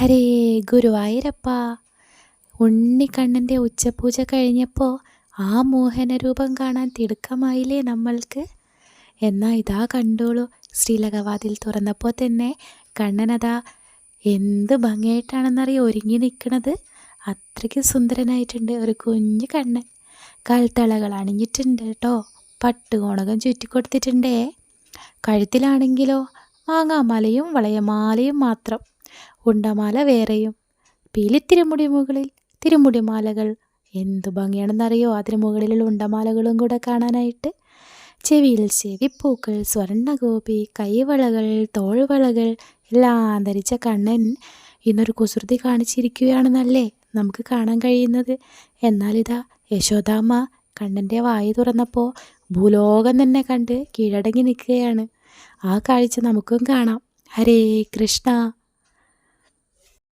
ഹരേ ഗുരുവായൂരപ്പ. ഉണ്ണിക്കണ്ണന്റെ ഉച്ചപൂജ കഴിഞ്ഞപ്പോൾ ആ മോഹന രൂപം കാണാൻ തിടുക്കമായില്ലേ നമ്മൾക്ക്? എന്നാൽ ഇതാ കണ്ടോളൂ. ശ്രീലകവാതിൽ തുറന്നപ്പോൾ തന്നെ കണ്ണനതാ എന്ത് ഭംഗിയായിട്ടാണെന്നറിയോ ഒരുങ്ങി നിൽക്കുന്നത് അത്രയ്ക്ക് സുന്ദരനായിട്ടുണ്ട് ഒരു കുഞ്ഞു കണ്ണൻ. കാൽത്തളകൾ അണിഞ്ഞിട്ടുണ്ട് കേട്ടോ. പട്ടുകോണകം ചുറ്റിക്കൊടുത്തിട്ടുണ്ടേ. കഴുത്തിലാണെങ്കിലോ മാങ്ങാമാലയും വളയമാലയും മാത്രം. ഉണ്ടമാല വേറെയും. പീലിത്തിരുമുടി മുകളിൽ തിരുമുടിമാലകൾ എന്തു ഭംഗിയാണെന്നറിയോ? അതിന് മുകളിലുള്ള ഉണ്ടമാലകളും കൂടെ കാണാനായിട്ട്. ചെവിയിൽ ചെവിപ്പൂക്കൾ സ്വർണഗോപി കൈവളകൾ തോൾവളകൾ എല്ലാം ധരിച്ച കണ്ണൻ ഇന്നൊരു കുസൃതി കാണിച്ചിരിക്കുകയാണെന്നല്ലേ നമുക്ക് കാണാൻ കഴിയുന്നത്. എന്നാലിതാ യശോദാമ്മ കണ്ണന്റെ വായി തുറന്നപ്പോൾ ഭൂലോകം തന്നെ കണ്ട് കീഴടങ്ങി നിൽക്കുകയാണ്. ആ കാഴ്ച നമുക്കും കാണാം. ഹരേ കൃഷ്ണ.